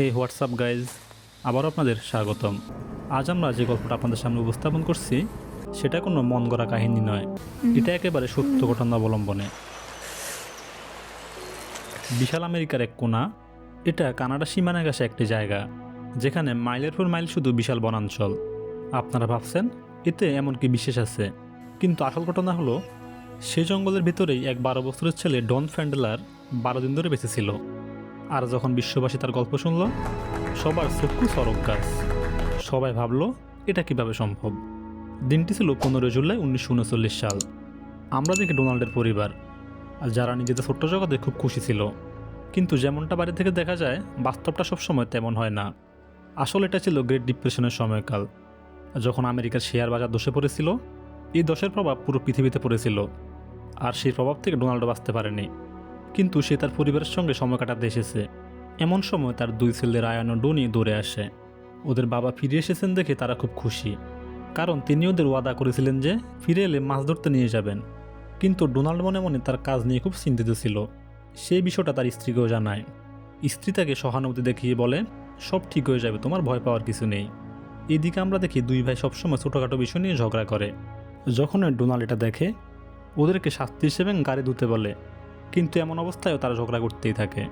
হে WhatsApp guys আবারও আপনাদের স্বাগতম। আজ আমরা যে গল্পটা আপনাদের সামনে উপস্থাপন করছি সেটা কোনো মন গড়া কাহিনী নয়। এটা একেবারে সত্য ঘটনা অবলম্বনে। বিশাল আমেরিকার এক কোনা এটা কানাডা সীমানা ঘাসে একটি জায়গা যেখানে মাইলের পর মাইল শুধু বিশাল বনাঞ্চল। আপনারা ভাবছেন এতে এমন কি বিশেষ আছে? কিন্তু আসল ঘটনা হলো সে জঙ্গলের ভিতরেই এক বারো বছরের ছেলে ডন ফ্যান্ডেলার বারো দিন ধরে বেঁচে ছিল। আর যখন বিশ্ববাসী তার গল্প শুনল, সবার চক্ষু সড়ক গাছ সবাই ভাবলো, এটা কীভাবে সম্ভব? দিনটি ছিল পনেরোই জুলাই উনিশশো উনচল্লিশ সাল। আমরা দেখি ডোনাল্ডের পরিবার, আর যারা নিজেদের ছোট্ট জগতে খুব খুশি ছিল। কিন্তু যেমনটা বাড়ি থেকে দেখা যায়, বাস্তবটা সবসময় তেমন হয় না। আসলে এটা ছিল গ্রেট ডিপ্রেশনের সময়কাল। যখন আমেরিকার শেয়ার বাজার দোষে পড়েছিল, এই দোষের প্রভাব পুরো পৃথিবীতে পড়েছিল। আর সেই প্রভাব থেকে ডোনাল্ডো বাঁচতে পারেনি। কিন্তু সে তার পরিবারের সঙ্গে সময় কাটাতে এসেছে। এমন সময় তার দুই ছেলে রায়ান ও ডনি দৌড়ে আসে। ওদের বাবা ফিরে এসেছেন দেখে তারা খুব খুশি। কারণ তিনি ওদের ওয়াদা করেছিলেন যে ফিরে এলে মাছ ধরতে নিয়ে যাবেন। কিন্তু ডোনাল্ড মনে মনে তার কাজ নিয়ে খুব চিন্তিত ছিল। সেই বিষয়টা তার স্ত্রীকেও জানায়। স্ত্রী তাকে সহানুভূতি দেখিয়ে বলে, সব ঠিক হয়ে যাবে, তোমার ভয় পাওয়ার কিছু নেই। এদিকে আমরা দেখি দুই ভাই সবসময় ছোটোখাটো বিষয় নিয়ে ঝগড়া করে। যখন ডোনাল্ড এটা দেখে, ওদেরকে শাস্তি হিসেবে গাড়ি ধুতে বলে। কিন্তু এমন অবস্থায়ও তারা ঝগড়া করতেই থাকে।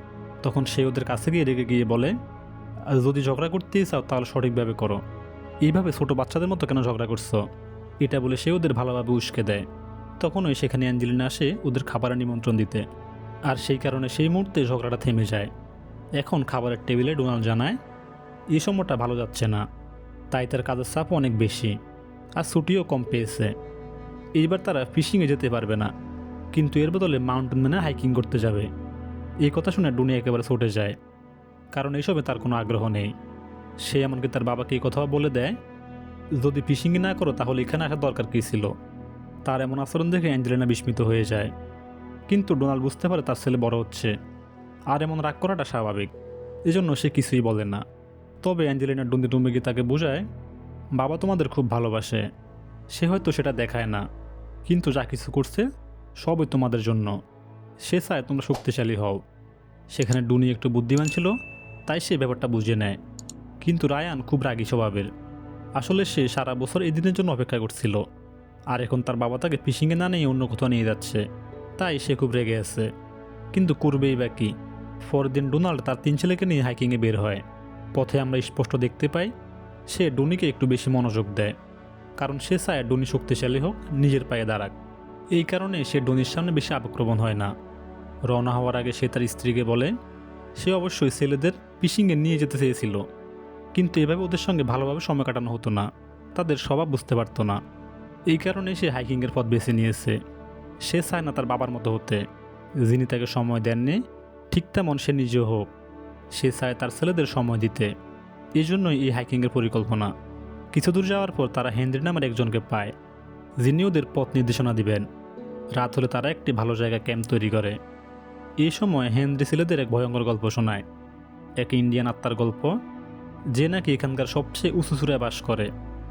তখন সে ওদের কাছে গিয়ে রেগে গিয়ে বলে "আর যদি ঝগড়া করতেই চাও তাহলে সঠিকভাবে করো। এইভাবে ছোট বাচ্চাদের মতো কেন ঝগড়া করছ? এটা বলে সে ওদের ভালোভাবে উস্কে দেয়। তখন ওই সেখানে অ্যাঞ্জেলিনা আসে ওদের খাবারের নিমন্ত্রণ দিতে। আর সেই কারণে সেই মুহূর্তে ঝগড়াটা থেমে যায়। এখন খাবারের টেবিলে ডোনাল্ড জানায়, এই সময়টা ভালো যাচ্ছে না। তাই তার কাজের চাপও অনেক বেশি। আর ছুটিও কম পেয়েছে। এইবার তারা ফিশিংয়ে যেতে পারবে না। কিন্তু এর বদলে মাউন্টেন ম্যানে হাইকিং করতে যাবে। এই কথা শুনে ডুনি একেবারে ছুটে যায়। কারণ এইসবে তার কোনো আগ্রহ নেই। সে এমনকি তার বাবাকে এই কথাও বলে দেয়, যদি ফিশিংই না করো তাহলে এখানে আসার দরকার কী ছিল? তার এমন আচরণ দেখে অ্যাঞ্জেলিনা বিস্মিত হয়ে যায়। কিন্তু ডোনাল্ড বুঝতে পারে তার ছেলে বড় হচ্ছে। আর এমন রাগ করাটা স্বাভাবিক। এজন্য সে কিছুই বলে না। তবে অ্যাঞ্জেলিনা ডুন্দি ডুমে গিয়ে তাকে বোঝায় বাবা তোমাদের খুব ভালোবাসে সে হয়তো সেটা দেখায় না কিন্তু যা কিছু করছে সবই তোমাদের জন্য। সে চায় তোমরা শক্তিশালী হও। সেখানে ডুনি একটু বুদ্ধিমান ছিল, তাই সে ব্যাপারটা বুঝে নেয়। কিন্তু রায়ান খুব রাগী স্বভাবের। আসলে সে সারা বছর এই দিনের জন্য অপেক্ষা করছিল। আর এখন তার বাবা তাকে ফিশিংয়ে না নিয়ে অন্য কোথাও নিয়ে যাচ্ছে। তাই সে খুব রেগে আছে। কিন্তু করবেই বা কি? পরদিন ডোনাল্ড তার তিন ছেলেকে নিয়ে হাইকিংয়ে বের হয়। পথে আমরা স্পষ্ট দেখতে পাই, সে ডুনিকে একটু বেশি মনোযোগ দেয়। কারণ সে চায় ডুনি শক্তিশালী হোক, নিজের পায়ে দাঁড়াক। এই কারণে সে ডনির সামনে বেশি আবেগপ্রবণ হয় না। রওনা হওয়ার আগে সে তার স্ত্রীকে বলে, সে অবশ্যই ছেলেদের পিসিংয়ে নিয়ে যেতে চেয়েছিল, কিন্তু এভাবে ওদের সঙ্গে ভালোভাবে সময় কাটানো হতো না। তাদের স্বভাব বুঝতে পারতো না। এই কারণে সে হাইকিংয়ের পথ বেছে নিয়েছে। সে চায় না তার বাবার মতো হতে। যিনি তাকে সময় দেননি, ঠিক তেমন সে নিজেও হোক। সে চায় তার ছেলেদের সময় দিতে। এই জন্যই এই হাইকিংয়ের পরিকল্পনা। কিছু দূর যাওয়ার পর তারা হেনরি নামের একজনকে পায়, যিনি ওদের পথ নির্দেশনা দিবেন। রাত হলে তারা একটি ভালো জায়গা ক্যাম্প তৈরি করে। এই সময় হেনরি ছেলেদের এক ভয়ঙ্কর গল্প শোনায়। এক ইন্ডিয়ান আত্মার গল্প, যে নাকি এখানকার সবচেয়ে উঁচু সুরে বাস করে।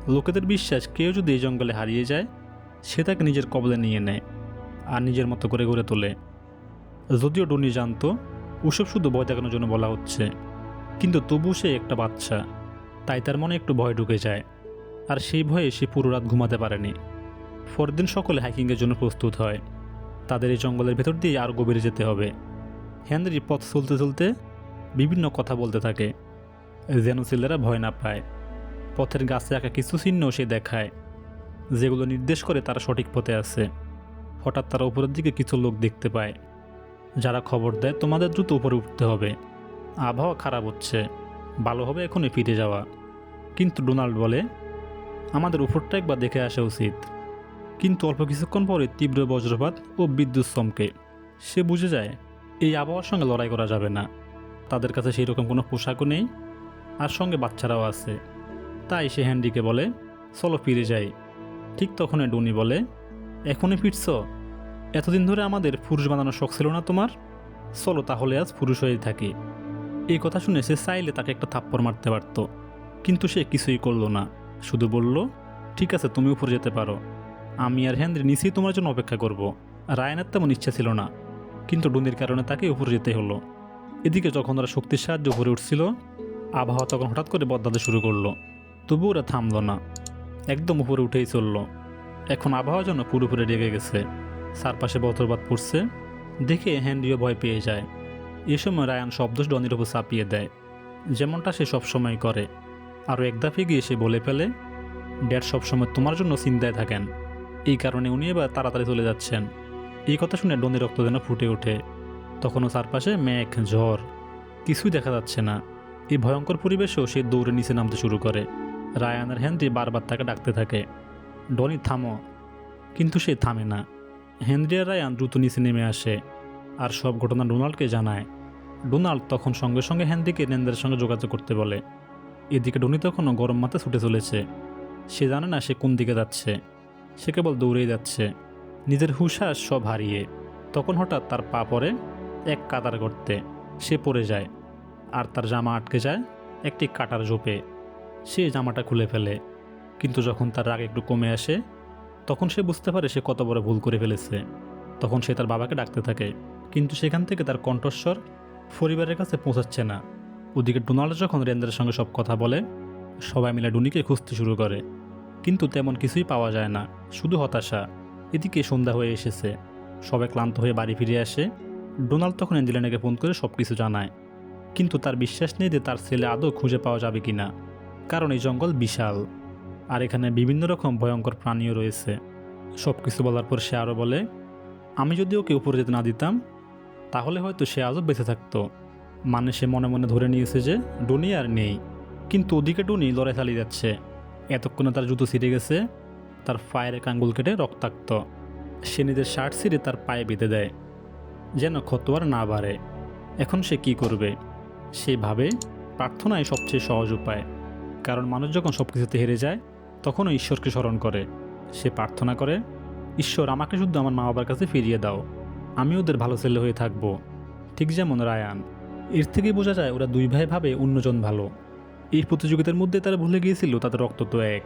লোকেদের বিশ্বাস, কেউ যদি এই জঙ্গলে হারিয়ে যায়, সে তাকে নিজের কবলে নিয়ে নেয় আর নিজের মতো করে গড়ে তোলে। যদিও ডনি জানত, ওসব শুধু ভয় দেখানোর জন্য বলা হচ্ছে, কিন্তু তবু সে একটা বাচ্চা। তাই তার মনে একটু ভয় ঢুকে যায়, আর সেই ভয়ে সে পুরো রাত ঘুমাতে পারেনি। পরদিন সকলে হাইকিংয়ের জন্য প্রস্তুত হয়। তাদের এই জঙ্গলের ভেতর দিয়ে আরও গভীরে যেতে হবে। হেনরি পথ চলতে চলতে বিভিন্ন কথা বলতে থাকে। যেন ছেলেরা ভয় না পায়। পথের গাছে আঁকা কিছু চিহ্ন সে দেখায়, যেগুলো নির্দেশ করে তারা সঠিক পথে আছে। হঠাৎ তারা উপরের দিকে কিছু লোক দেখতে পায়। যারা খবর দেয়, তোমাদের দ্রুত উপরে উঠতে হবে। আবহাওয়া খারাপ হচ্ছে। ভালো হবে এখনই ফিরে যাওয়া। কিন্তু ডোনাল্ড বলে, আমাদের উপরটা একবার দেখে আসা উচিত। কিন্তু অল্প কিছুক্ষণ পরে তীব্র বজ্রপাত ও বিদ্যুৎ চমকে। সে বুঝে যায়, এই আবহাওয়ার সঙ্গে লড়াই করা যাবে না। তাদের কাছে সেই রকম কোনো পোশাকও নেই আর সঙ্গে বাচ্চারাও আছে। তাই সে হ্যান্ডিকে বলে, চলো ফিরে যাই। ঠিক তখনই ডুনি বলে, এখনই ফিরছ? এতদিন ধরে আমাদের পুরুষ বানানোর শখ ছিল না তোমার? চলো তাহলে আজ পুরুষ হয়ে থাকি। এই কথা শুনে সে চাইলে তাকে একটা থাপ্পড় মারতে পারত, কিন্তু সে কিছুই করল না। শুধু বলল, ঠিক আছে, তুমি উপরে যেতে পারো। আমি আর হেনরি নিচেই তোমার জন্য অপেক্ষা করব। রায়নের তেমন ইচ্ছা ছিল না, কিন্তু ডুনির কারণে তাকে উপরে যেতে হলো। এদিকে যখন ওরা শক্তির সাহায্যে উপরে উঠছিল, আবহাওয়া তখন হঠাৎ করে বদলাতে শুরু করল। তবু ওরা থামল না, একদম উপরে উঠেই চলল। এখন আবহাওয়া যেন পুরোপুরি রেগে গেছে। চারপাশে বতরবাদ পড়ছে, দেখে হ্যান্ডিও ভয় পেয়ে যায়। এ সময় রায়ান শব্দ ডনির উপর চাপিয়ে দেয়, যেমনটা সে সবসময় করে। আরও এক দাফে গিয়ে সে বলে ফেলে, ড্যাড সবসময় তোমার জন্য চিন্তায় থাকেন। এই কারণে উনি এবার তাড়াতাড়ি চলে যাচ্ছেন। এই কথা শুনে ডনির রক্ত যেন ফুটে ওঠে। তখনও চারপাশে মেঘ, ঝড়, কিছুই দেখা যাচ্ছে না। এই ভয়ঙ্কর পরিবেশেও সে দৌড়ে নিচে নামতে শুরু করে। রায়ানের হেনরি বারবার তাকে ডাকতে থাকে। ডনি, থামো। কিন্তু সে থামে না। হেনরি আর রায়ান দ্রুত নিচে নেমে আসে আর সব ঘটনা ডোনাল্ডকে জানায়। ডোনাল্ড তখন সঙ্গে সঙ্গে হেনরিকে নেন্দের সঙ্গে যোগাযোগ করতে বলে। এদিকে ডনি তখনও গরম মাথা ছুটে চলেছে। সে জানে না সে কোন দিকে যাচ্ছে। সে কেবল দৌড়ে যাচ্ছে। নিজের হুশাস সব হারিয়ে। তখন হঠাৎ তার পা পড়ে এক কাতার করতে সে পড়ে যায়। আর তার জামা আটকে যায় একটি কাটার জোপে সে জামাটা খুলে ফেলে। কিন্তু যখন তার রাগ একটু কমে আসে, তখন সে বুঝতে পারে সে কত বড় ভুল করে ফেলেছে। তখন সে তার বাবাকে ডাকতে থাকে। কিন্তু সেখান থেকে তার কণ্ঠস্বর পরিবারের কাছে পৌঁছাচ্ছে না। ওদিকে ডোনাল্ড যখন রেন্দ্রের সঙ্গে সব কথা বলে, সবাই মিলে ডুনিকে খুঁজতে শুরু করে। কিন্তু তেমন কিছুই পাওয়া যায় না, শুধু হতাশা। এদিকে সন্ধ্যা হয়ে এসেছে। সবাই ক্লান্ত হয়ে বাড়ি ফিরে আসে। ডোনাল্ড তখন অ্যাঞ্জেলিনাকে ফোন করে সব কিছু জানায়। কিন্তু তার বিশ্বাস নেই যে তার ছেলে আদৌ খুঁজে পাওয়া যাবে কি না কারণ এই জঙ্গল বিশাল। আর এখানে বিভিন্ন রকম ভয়ঙ্কর প্রাণীও রয়েছে। সব কিছু বলার পর সে আরও বলে, আমি যদি ওকে উপরে যেতে না দিতাম, তাহলে হয়তো সে আজও বেঁচে থাকতো। মানে সে মনে মনে ধরে নিয়েছে যে ডুনি আর নেই। কিন্তু ওদিকে ডুনি লড়াই চালিয়ে যাচ্ছে। এতক্ষণে তার জুতো ছিঁড়ে গেছে, তার পায়ের কাঙ্গুল কেটে রক্তাক্ত। সে নিজের শার্ট ছিঁড়ে তার পায়ে বেঁধে দেয়, যেন আর না বাড়ে। এখন সে কি করবে? সে ভাবে, প্রার্থনাই সবচেয়ে সহজ উপায়। কারণ মানুষ যখন সব কিছুতে হেরে যায়, তখনও ঈশ্বরকে স্মরণ করে। সে প্রার্থনা করে, ঈশ্বর, আমাকে শুধু আমার মা বাবার কাছে ফিরিয়ে দাও। আমি ওদের ভালো ছেলে হয়ে থাকব। ঠিক যেমন রায়ান। এর থেকেই বোঝা যায়, ওরা দুই ভাই ভাবে অন্যজন ভালো। এই প্রতিযোগিতার মধ্যে তারা ভুলে গিয়েছিল তাদের রক্ত তো এক।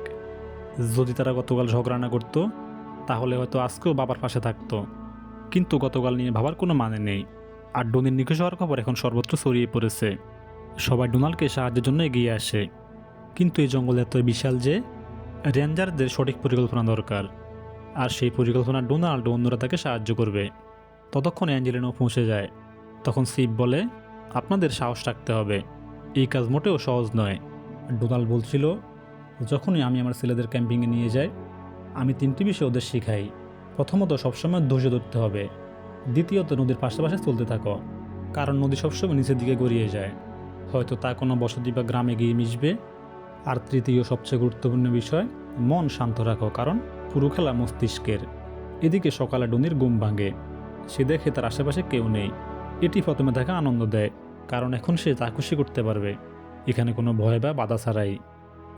যদি তারা গতকাল ঝগড়া না করতো, তাহলে হয়তো আজকেও বাবার পাশে থাকতো। কিন্তু গতকাল নিয়ে ভাবার কোনো মানে নেই। আর ডোনির নিখোঁজ হওয়ার খবর এখন সর্বত্র ছড়িয়ে পড়েছে। সবাই ডোনাল্ডকে সাহায্যের জন্য এগিয়ে আসে। কিন্তু এই জঙ্গল এত বিশাল যে, রেঞ্জারদের সঠিক পরিকল্পনা দরকার। আর সেই পরিকল্পনা ডোনাল্ড অন্যরা তাকে সাহায্য করবে। ততক্ষণ অ্যাঞ্জেলিনাও পৌঁছে যায়। তখন সিপ বলে, আপনাদের সাহস রাখতে হবে। এই কাজ মোটেও সহজ নয়। ডোনাল্ড বলছিল, যখনই আমি আমার ছেলেদের ক্যাম্পিংয়ে নিয়ে যাই, আমি তিনটি বিষয় ওদের শেখাই। প্রথমত, সবসময় ধৈর্য ধরতে হবে। দ্বিতীয়ত, নদীর পাশাপাশি চলতে থাকো। কারণ নদী সবসময় নিচের দিকে গড়িয়ে যায়। হয়তো তা কোনো বসতি বা গ্রামে গিয়ে মিশবে। আর তৃতীয়, সবচেয়ে গুরুত্বপূর্ণ বিষয়, মন শান্ত রাখো, কারণ পুরো খেলা মস্তিষ্কের। এদিকে সকালে ডুনির ঘুম ভাঙে। সে দেখে তার আশেপাশে কেউ নেই। এটি প্রথমে তাকে আনন্দ দেয়। কারণ এখন সে তা খুশি করতে পারবে। এখানে কোনো ভয় বা বাধা ছাড়াই।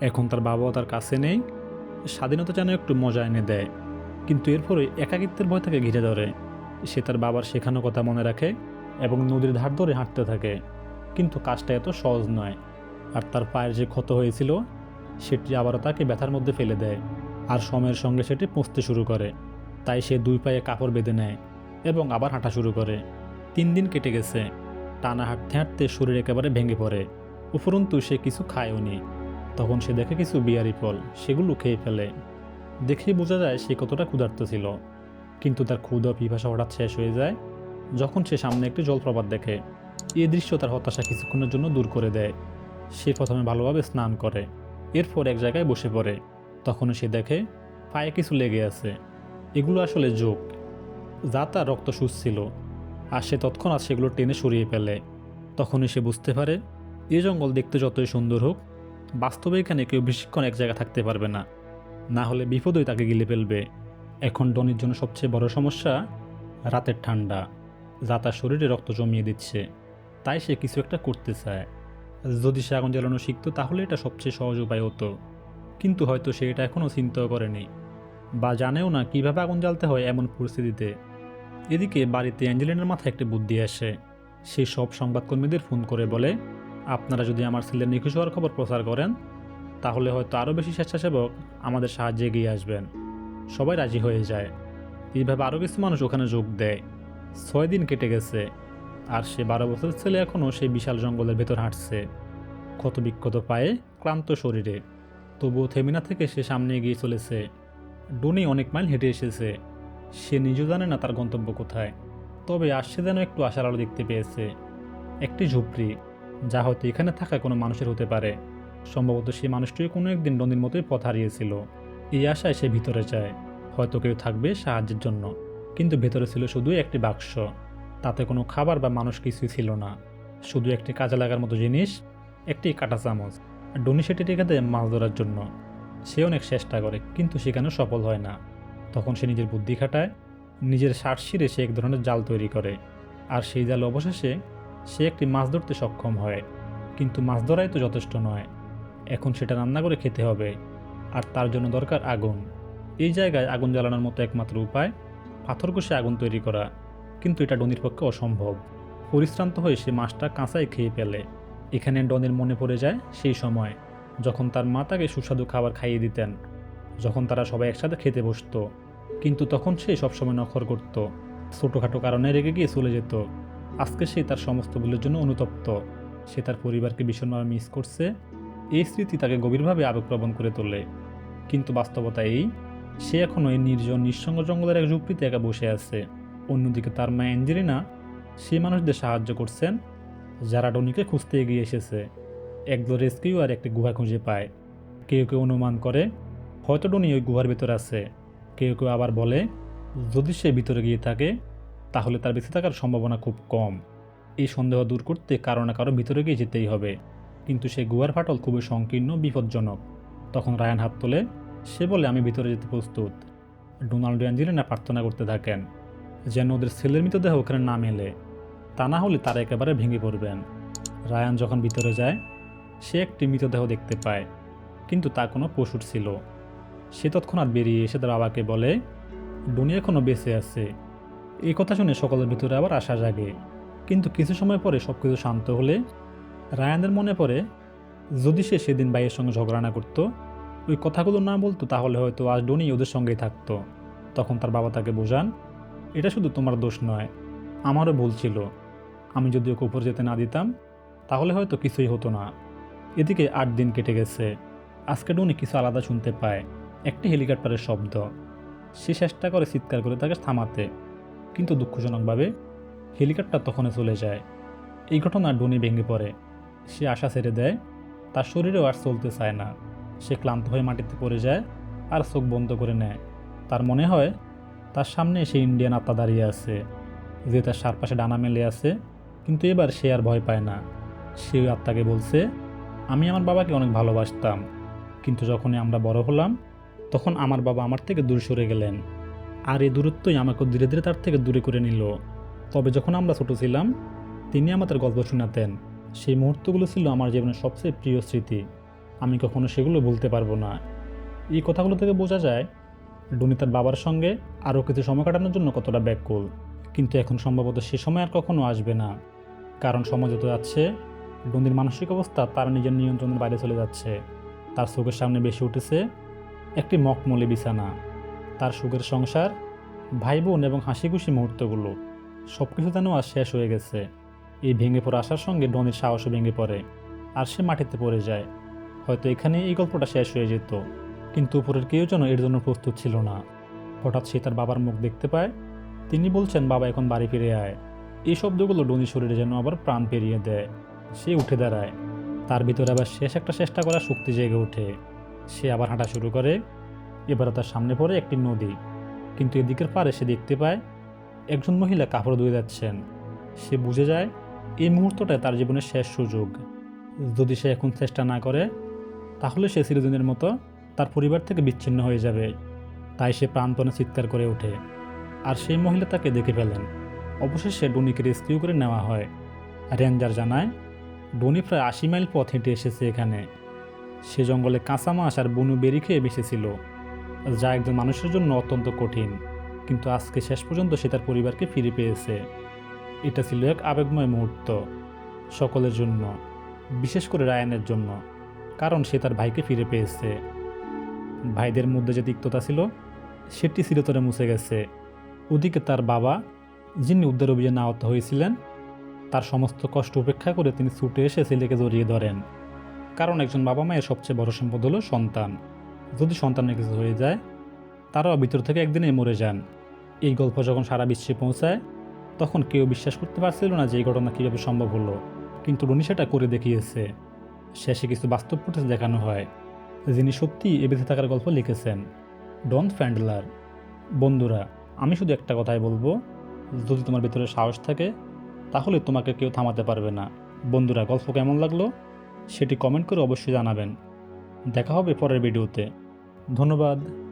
এখন তার বাবাও তার কাছে নেই। স্বাধীনতা যেন একটু মজা এনে দেয়। কিন্তু এরপরে একাকিত্বের ভয় তাকে ঘিরে ধরে। সে তার বাবার শেখানো কথা মনে রাখে এবং নদীর ধার ধরে হাঁটতে থাকে। কিন্তু কাজটা এত সহজ নয়। আর তার পায়ের যে ক্ষত হয়েছিল, সেটি আবারও তাকে ব্যথার মধ্যে ফেলে দেয়। আর সময়ের সঙ্গে সেটি পুঁছতে শুরু করে। তাই সে দুই পায়ে কাপড় বেঁধে নেয় এবং আবার হাঁটা শুরু করে। তিন দিন কেটে গেছে। টানা হাঁটতে হাঁটতে শরীর একেবারে ভেঙে পড়ে। উপরন্তু সে কিছু খায়ও নি। তখন সে দেখে কিছু বিয়ারি ফল, সেগুলো খেয়ে ফেলে। দেখে বোঝা যায় সে কতটা ক্ষুধার্ত ছিল। কিন্তু তার ক্ষুধা পিপাসা হঠাৎ শেষ হয়ে যায়, যখন সে সামনে একটি জলপ্রপাত দেখে। এই দৃশ্য তার হতাশা কিছুক্ষণের জন্য দূর করে দেয়। সে প্রথমে ভালোভাবে স্নান করে, এরপর এক জায়গায় বসে পড়ে। তখন সে দেখে পায়ে কিছু লেগে আছে। এগুলো আসলে যোগ যা তার রক্ত ছিল। আর সে তৎক্ষণাৎ সেগুলো টেনে সরিয়ে ফেলে। তখনই সে বুঝতে পারে, এ জঙ্গল দেখতে যতই সুন্দর হোক, বাস্তবে এখানে কেউ বেশিক্ষণ এক জায়গায় থাকতে পারবে না। না হলে বিপদই তাকে গিলে ফেলবে। এখন ডনির জন্য সবচেয়ে বড় সমস্যা রাতের ঠান্ডা, যা তার শরীরে রক্ত জমিয়ে দিচ্ছে। তাই সে কিছু একটা করতে চায়। যদি সে আগুন জ্বালানো শিখতো, তাহলে এটা সবচেয়ে সহজ উপায় হতো। কিন্তু হয়তো সে এটা এখনও চিন্তাও করেনি, বা জানেও না কীভাবে আগুন জ্বালতে হয় এমন পরিস্থিতিতে। এদিকে বাড়িতে অ্যাঞ্জেলিনার মাথায় একটি বুদ্ধি আসে। সে সব সংবাদকর্মীদের ফোন করে বলে, আপনারা যদি আমার ছেলের নিখোঁজ হওয়ার খবর প্রচার করেন, তাহলে হয়তো আরও বেশি স্বেচ্ছাসেবক আমাদের সাহায্যে এগিয়ে আসবেন। সবাই রাজি হয়ে যায়। এইভাবে আরও কিছু মানুষ ওখানে যোগ দেয়। ছয় দিন কেটে গেছে, আর সে বারো বছরের ছেলে এখনও সেই বিশাল জঙ্গলের ভেতর হাঁটছে। ক্ষতবিক্ষত পায়ে ক্লান্ত শরীরে, তবুও থেমিনা থেকে সে সামনে এগিয়ে চলেছে। ডনি অনেক মাইল হেঁটে এসেছে। সে নিজেও জানে না তার গন্তব্য কোথায়। তবে আসছে যেন একটু আশার আলো দেখতে পেয়েছে। একটি ঝুপড়ি, যা হয়তো এখানে থাকা কোনো মানুষের হতে পারে। সম্ভবত সেই মানুষটিও কোনো একদিন ডনির মতোই পথ হারিয়েছিল। এই আশায় সে ভিতরে যায়। হয়তো কেউ থাকবে সাহায্যের জন্য। কিন্তু ভেতরে ছিল শুধু একটি বাক্স। তাতে কোনো খাবার বা মানুষ কিছুই ছিল না। শুধু একটি কাজে লাগার মতো জিনিস, একটি কাঁটা চামচ। ডনি সেটি রেখে দেয় মাছ ধরার জন্য। সে অনেক চেষ্টা করে, কিন্তু সেখানে সফল হয় না। তখন সে নিজের বুদ্ধি খাটায়, নিজের ছিঁড়ে সে এক ধরনের জাল তৈরি করে। আর সেই জাল অবশেষে সে একটি মাছ ধরতে সক্ষম হয়। কিন্তু মাছ ধরাই তো যথেষ্ট নয়। এখন সেটা রান্না করে খেতে হবে। আর তার জন্য দরকার আগুন। এই জায়গায় আগুন জ্বালানোর মতো একমাত্র উপায়, পাথর কষে আগুন তৈরি করা। কিন্তু এটা ডনির পক্ষে অসম্ভব। পরিশ্রান্ত হয়ে সে মাছটা কাঁচাই খেয়ে ফেলে। এখানে ডনের মনে পড়ে যায় সেই সময়, যখন তার মা তাকে সুস্বাদু খাবার খাইয়ে দিতেন, যখন তারা সবাই একসাথে খেতে বসতো। কিন্তু তখন সে সবসময় নখর করত। ছোটোখাটো কারণে রেগে গিয়ে চলে যেত। আজকে সে তার সমস্ত ভুলের জন্য অনুতপ্ত। সে তার পরিবারকে ভীষণভাবে মিস করছে। এই স্মৃতি তাকে গভীরভাবে আবেগপ্রবণ করে তোলে। কিন্তু বাস্তবতা এই, সে এখনও এই নির্জন, নিঃসঙ্গ জঙ্গলের এক ঝুপড়িতে একা বসে আছে। অন্যদিকে তার মা অ্যাঞ্জেলিনা সেই মানুষদের সাহায্য করছেন, যারা ডনিকে খুঁজতে এগিয়ে এসেছে। একদল রেস্কিউ আর একটি গুহা খুঁজে পায়। কেউ কেউ অনুমান করে, হয়তো ডনি ওই গুহার ভিতরে আছে। কেউ কেউ আবার বলে, যদি সে ভিতরে গিয়ে থাকে, তাহলে তার বেঁচে থাকার সম্ভাবনা খুব কম। এই সন্দেহ দূর করতে কারও না কারও ভিতরে গিয়ে যেতেই হবে। কিন্তু সে গুয়ার ফাটল খুবই সংকীর্ণ, বিপজ্জনক। তখন রায়ান হাত তোলে, সে বলে আমি ভিতরে যেতে প্রস্তুত। ডোনাল্ড অ্যাঞ্জেলিনা প্রার্থনা করতে থাকেন, যেন ওদের ছেলের মৃতদেহ ওখানে না মেলে। তা না হলে তারা একেবারে ভেঙে পড়বেন। রায়ান যখন ভিতরে যায়, সে একটি মৃতদেহ দেখতে পায়, কিন্তু তা কোনো পশুর ছিল। সে তৎক্ষণাৎ বেরিয়ে এসে তার বাবাকে বলে ডুনি এখনও বেঁচে আছে। এই কথা শুনে সকলের ভিতরে আবার আশা জাগে। কিন্তু কিছু সময় পরে সব কিছু শান্ত হলে রায়ানের মনে পড়ে, যদি সে সেদিন ভাইয়ের সঙ্গে ঝগড়া না করতো, ওই কথাগুলো না বলতো, তাহলে হয়তো আজ ডনি ওদের সঙ্গেই থাকতো। তখন তার বাবা তাকে বোঝান, এটা শুধু তোমার দোষ নয়, আমারও ভুল ছিল। আমি যদি ওকে উপর যেতে না দিতাম, তাহলে হয়তো কিছুই হতো না। এদিকে আট দিন কেটে গেছে। আজকে ডুনি কিছু আলাদা শুনতে পায়। একটি হেলিকপ্টারের শব্দ। সে চেষ্টা করে চিৎকার করে তাকে থামাতে, কিন্তু দুঃখজনকভাবে হেলিকপ্টার তখনই চলে যায়। এই ঘটনা ডুনি ভেঙে পড়ে। সে আশা ছেড়ে দেয়, তার শরীরেও আর চলতে চায় না। সে ক্লান্ত হয়ে মাটিতে পড়ে যায় আর চোখ বন্ধ করে নেয়। তার মনে হয়, তার সামনে সে ইন্ডিয়ান আত্মা দাঁড়িয়ে আছে, যে তার চারপাশে ডানা মেলে আছে, কিন্তু এবার সে আর ভয় পায় না। সে ওই আত্মাকে বলছে, আমি আমার বাবাকে অনেক ভালোবাসতাম, কিন্তু যখনই আমরা বড় হলাম তখন আমার বাবা আমার থেকে দূরে সরে গেলেন। আর এই দূরত্বই আমাকে ধীরে ধীরে তার থেকে দূরে করে নিল। তবে যখন আমরা ছোট ছিলাম, তিনি আমাদের গল্প শোনাতেন। সেই মুহূর্তগুলো ছিল আমার জীবনের সবচেয়ে প্রিয় স্মৃতি। আমি কখনো সেগুলো ভুলতে পারব না। এই কথাগুলো থেকে বোঝা যায়, ডুনি তার বাবার সঙ্গে আরও কিছু সময় কাটানোর জন্য কতটা ব্যাকুল। কিন্তু এখন সম্ভবত সে সময় আর কখনো আসবে না। কারণ সমাজ যত যাচ্ছে, ডুনির মানসিক অবস্থা তার নিজের নিয়ন্ত্রণের বাইরে চলে যাচ্ছে। তার চোখের সামনে বেশি উঠেছে একটি মকমলে বিছানা, তার সুখের সংসার ভাই বোন এবং হাসি খুশি মুহূর্তগুলো সব কিছু যেন আর শেষ হয়ে গেছে। এই ভেঙে পড়ে আসার সঙ্গে ডনির সাহসও ভেঙে পড়ে, আর সে মাটিতে পড়ে যায়। হয়তো এখানে এই গল্পটা শেষ হয়ে যেত, কিন্তু উপরের কেউ যেন এর জন্য প্রস্তুত ছিল না। হঠাৎ সে তার বাবার মুখ দেখতে পায়, তিনি বলছেন, বাবা এখন বাড়ি ফিরে আয়। এই শব্দগুলো ডনি শরীরে যেন আবার প্রাণ পেরিয়ে দেয়, সে উঠে দাঁড়ায়। তার ভিতরে আবার শেষ একটা চেষ্টা করার শক্তি জেগে ওঠে। সে আবার হাঁটা শুরু করে। এবার তার সামনে পড়ে একটি নদী। কিন্তু এদিকের পারে সে দেখতে পায়, একজন মহিলা কাপড় ধুয়ে যাচ্ছেন। সে বুঝে যায়, এই মুহূর্তটা তার জীবনের শেষ সুযোগ। যদি সে এখন চেষ্টা না করে, তাহলে সে চিরদিনের মতো তার পরিবার থেকে বিচ্ছিন্ন হয়ে যাবে। তাই সে প্রাণপণে চিৎকার করে ওঠে। আর সেই মহিলা তাকে দেখে ফেলেন। অবশেষে ডনিকে রেস্কিউ করে নেওয়া হয়। রেঞ্জার জানায়, ডনি প্রায় আশি মাইল পথ হেঁটে এসেছে এখানে। সে জঙ্গলে কাঁচা মাছ আর বনু বেরি খেয়ে বেঁচেছিল, যা একজন মানুষের জন্য অত্যন্ত কঠিন, কিন্তু আজকে শেষ পর্যন্ত সে তার পরিবারকে ফিরে পেয়েছে। এটা ছিল এক আবেগময় মুহূর্ত সকলের জন্য, বিশেষ করে রায়ানের জন্য, কারণ সে তার ভাইকে ফিরে পেয়েছে। ভাইদের মধ্যে যে তিক্ততা ছিল, সেটি চিরতরে মুছে গেছে। ওদিকে তার বাবা, যিনি উদ্ধার অভিযানে আহত হয়েছিলেন, তার সমস্ত কষ্ট উপেক্ষা করে তিনি ছুটে এসে ছেলেকে জড়িয়ে ধরেন। কারণ একজন বাবা মায়ের সবচেয়ে বড় সম্পদ হলো সন্তান। যদি সন্তানের কিছু হয়ে যায় তারাও ভিতর থেকে একদিনে মরে যান। এই গল্প যখন সারা বিশ্বে পৌঁছায়, তখন কেউ বিশ্বাস করতে পারছিল না যে এই ঘটনা কীভাবে সম্ভব হলো। কিন্তু রনি সেটা করে দেখিয়েছে। শেষে কিছু বাস্তব ফুটেজ দেখানো হয়। যিনি সত্যি এ বেঁচে থাকার গল্প লিখেছেন, ডন ফ্যান্ডলার। বন্ধুরা, আমি শুধু একটা কথাই বলব। যদি তোমার ভিতরে সাহস থাকে, তাহলে তোমাকে কেউ থামাতে পারবে না। বন্ধুরা, গল্প কেমন লাগল? সেটি কমেন্ট করে অবশ্যই জানাবেন। দেখা হবে পরের ভিডিওতে। ধন্যবাদ।